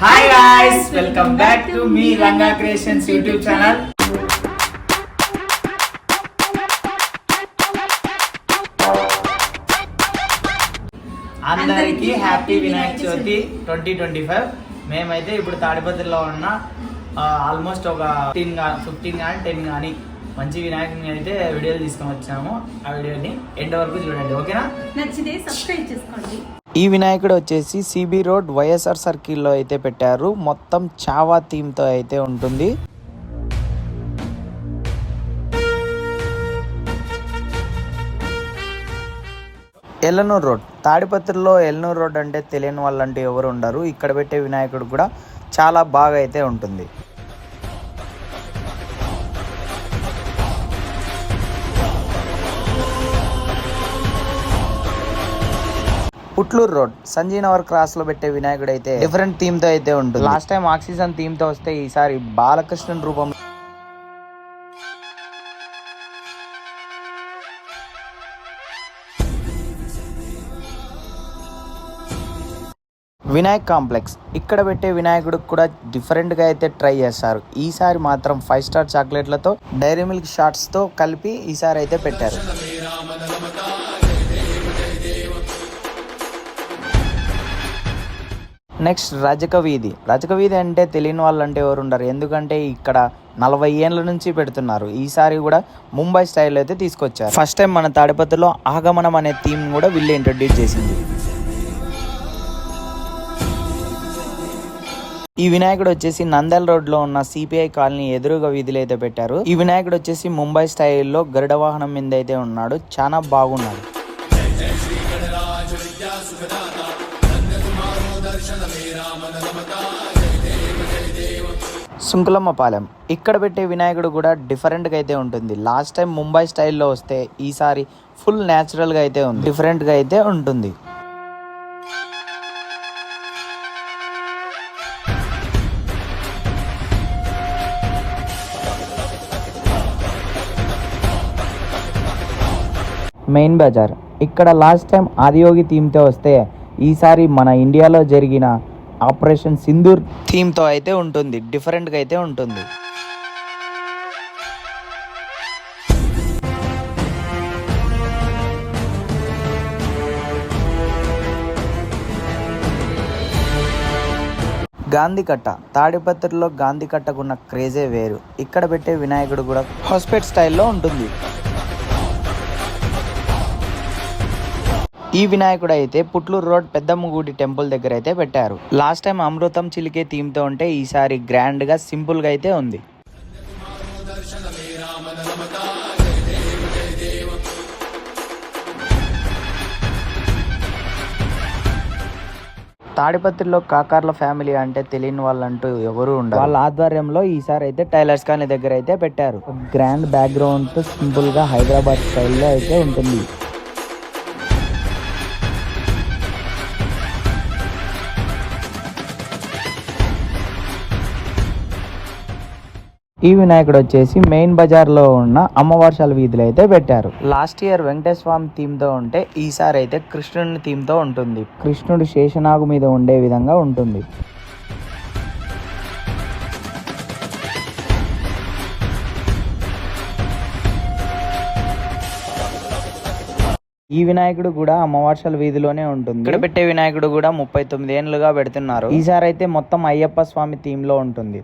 Hi guys welcome back to me Ranga creations YouTube channel అందరికీ happy Vinayaka Chavithi twenty twenty five మేమైతే ఇప్పుడు తాడిపత్రిలో ఉన్న ఆల్మోస్ట్ ఒక ఫిఫ్టీన్ ఫిఫ్టీన్ కానీ టెన్ కానీ మంచి వినాయకుని అయితే వీడియోలు తీసుకొని వచ్చాము. ఆ వీడియోని ఎండ్ వరకు చూడండి ఓకేనా? నచ్చితే సబ్స్క్రైబ్ చేసుకోండి. ఈ వినాయకుడు వచ్చేసి సిబి రోడ్ వైఎస్ఆర్ సర్కిల్లో అయితే పెట్టారు. మొత్తం చావా థీమ్తో అయితే ఉంటుంది. ఎల్లనూరు రోడ్. తాడిపత్రిలో ఎల్లనూరు రోడ్ అంటే తెలియని వాళ్ళంటే ఎవరు ఉండరు. ఇక్కడ పెట్టే వినాయకుడు కూడా చాలా బాగా అయితే ఉంటుంది. పుట్లూరు రోడ్. సంజీనగర్ క్రాస్లో పెట్టే వినాయకుడు అయితే డిఫరెంట్ థీమ్తో అయితే ఉంటుంది. లాస్ట్ టైం ఆక్సిజన్ థీమ్తో వస్తే ఈసారి బాలకృష్ణన్ రూపం. వినాయక్ కాంప్లెక్స్. ఇక్కడ పెట్టే వినాయకుడికి కూడా డిఫరెంట్గా అయితే ట్రై చేస్తారు. ఈసారి మాత్రం ఫైవ్ స్టార్ చాక్లెట్లతో డైరీ మిల్క్ షార్ట్స్తో కలిపి ఈసారి అయితే పెట్టారు. నెక్స్ట్ రజక వీధి రజక వీధి అంటే తెలియని వాళ్ళు అంటే ఎవరు ఉండరు ఎందుకంటే ఇక్కడ నలభై ఏళ్ళ నుంచి పెడుతున్నారు. ఈసారి కూడా ముంబై స్టైల్ అయితే తీసుకొచ్చారు. ఫస్ట్ టైం మన తాడిపత్రిలో ఆగమనం అనే థీమ్ కూడా వీళ్ళు ఇంట్రడ్యూస్ చేసింది. ఈ వినాయకుడు వచ్చేసి నందల్ రోడ్లో ఉన్న సిపిఐ కాలనీ ఎదురుగా వీధిలో అయితే పెట్టారు. ఈ వినాయకుడు వచ్చేసి ముంబై స్టైల్లో గరుడ వాహనం మీద అయితే ఉన్నాడు. చాలా బాగున్నాడు. సుంకులమ్మపాలెం. ఇక్కడ పెట్టే వినాయకుడు కూడా డిఫరెంట్గా అయితే ఉంటుంది. లాస్ట్ టైం ముంబై స్టైల్లో వస్తే ఈసారి ఫుల్ న్యాచురల్గా అయితే ఉంది. డిఫరెంట్గా అయితే ఉంటుంది. మెయిన్ బజార్. ఇక్కడ లాస్ట్ టైం ఆదియోగి థీమ్తో వస్తే ఈసారి మన ఇండియాలో జరిగిన ఆపరేషన్ సింధూర్. థీమ్తో అయితే ఉంటుంది డిఫరెంట్గా అయితే ఉంటుంది. గాంధీకట్ట తాడిపత్రిలో గాంధీకట్టకున్న క్రేజే వేరు. ఇక్కడ పెట్టే వినాయకుడు కూడా హాస్పిటల్ స్టైల్లో ఉంటుంది. ఈ వినాయకుడు అయితే పుట్లూరు రోడ్ పెద్దమ్మగుడి టెంపుల్ దగ్గర అయితే పెట్టారు. లాస్ట్ టైం అమృతం చిలికే థీమ్తో ఉంటే ఈసారి గ్రాండ్గా సింపుల్గా అయితే ఉంది. తాడిపత్రిలో కాకార్ల ఫ్యామిలీ అంటే తెలియని వాళ్ళంటూ ఎవరు ఉండరు. వాళ్ళ ఆధ్వర్యంలో ఈసారి అయితే టైలర్స్ కానీ దగ్గర అయితే పెట్టారు. గ్రాండ్ బ్యాక్గ్రౌండ్తో సింపుల్గా హైదరాబాద్ స్టైల్లో అయితే ఉంటుంది. ఈ వినాయకుడు వచ్చేసి మెయిన్ బజార్లో ఉన్న అమ్మవార్షాల వీధిలో అయితే పెట్టారు. లాస్ట్ ఇయర్ వెంకటేశ్వర స్వామి థీమ్తో ఉంటే ఈసారి అయితే కృష్ణుని థీమ్తో ఉంటుంది. కృష్ణుడు శేషనాగు మీద ఉండే విధంగా ఉంటుంది. ఈ వినాయకుడు కూడా అమ్మవార్షాల వీధిలోనే ఉంటుంది. ఇక్కడ పెట్టే వినాయకుడు కూడా ముప్పై తొమ్మిది ఏళ్ళుగా పెడుతున్నారు. ఈసారి అయితే మొత్తం అయ్యప్ప స్వామి థీమ్లో ఉంటుంది.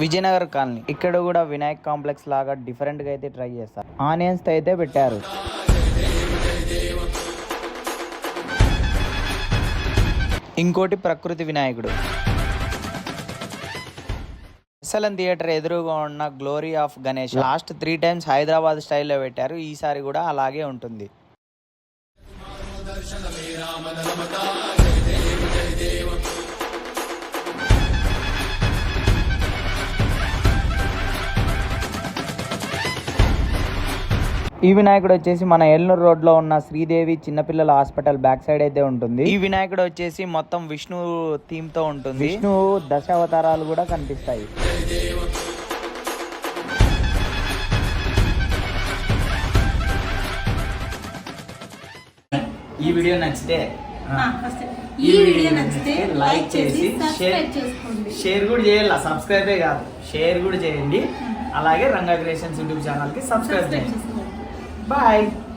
విజయనగర్ కాలనీ. ఇక్కడ కూడా వినాయక్ కాంప్లెక్స్ లాగా డిఫరెంట్గా అయితే ట్రై చేస్తారు. ఆనియన్స్ అయితే పెట్టారు. ఇంకోటి ప్రకృతి వినాయకుడు. ఎస్ఎల్ఎన్ థియేటర్ ఎదురుగా ఉన్న glory of Ganesh last three times Hyderabad స్టైల్లో పెట్టారు. ఈసారి కూడా అలాగే ఉంటుంది. ఈ వినాయకుడు వచ్చేసి మన ఎల్నూరు రోడ్లో ఉన్న శ్రీదేవి చిన్నపిల్లల హాస్పిటల్ బ్యాక్ సైడ్ అయితే ఉంటుంది. ఈ వినాయకుడు వచ్చేసి మొత్తం విష్ణు థీమ్తో ఉంటుంది. విష్ణు దశావతారాలు కూడా కనిపిస్తాయి. ఈ వీడియో నచ్చితే ఈ వీడియో నచ్చితే లైక్ చేసి షేర్ షేర్ కూడా చేయాలి సబ్స్క్రైబే కాదు షేర్ కూడా చేయండి. అలాగే రంగా క్రియేషన్స్ యూట్యూబ్ ఛానల్కి సబ్స్క్రైబ్ చేయండి. Bye.